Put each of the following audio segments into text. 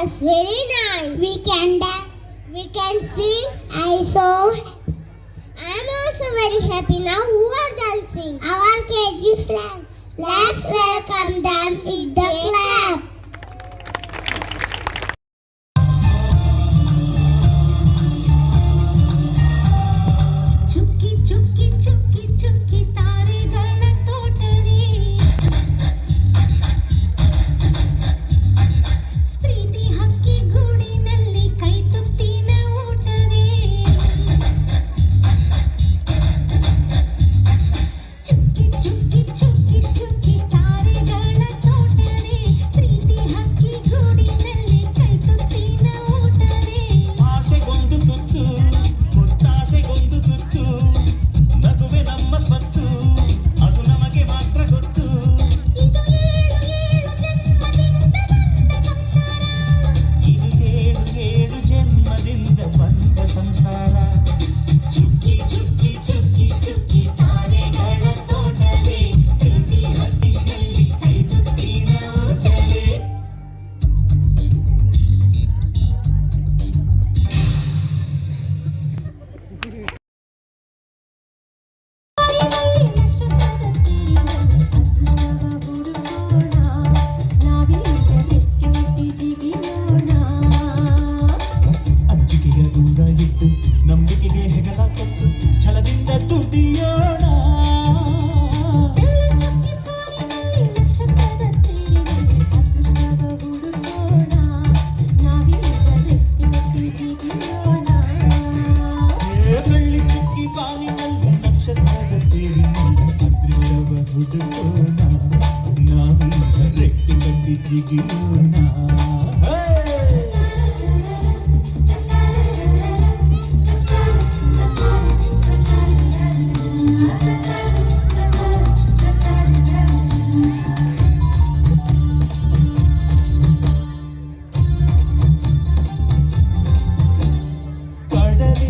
Yes, very nice. We can dance. We can sing. I so. I am also very happy now. Who are dancing? Our KG friends. Let's welcome them ನಂಬಿಕೆಗೆ ಹೆಗಲ ಕೊಟ್ಟು ಛಲದಿಂದ ದುಡಿಯೋಣ ಏ ಬೆಳ್ಳಿ ಚುಕ್ಕಿ ಬಾನಿನಲ್ಲಿ ನಕ್ಷತ್ರದ ತೇರಿನಲ್ಲಿ ಅದೃಷ್ಟವ ಹುಡುಕೋಣ ನಾವೀಗ ರೆಕ್ಕೆ ಕಟ್ಟಿ ಜಿಗಿಯೋಣ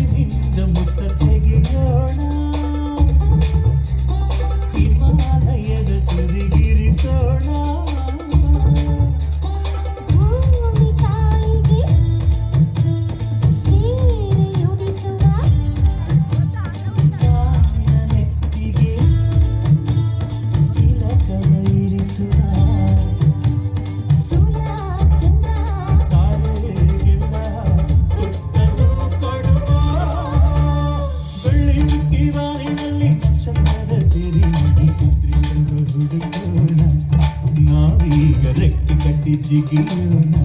ಹೇ! ಕಡಲಿನಿಂದ ಮುತ್ತ ತೆಗೆಯೋಣ ಹಿಮಾಲಯದ ತುದಿಗಿರಿಸೋಣ బుడుకోనా నావీగ రెక్కి కట్టి జిగిలోనా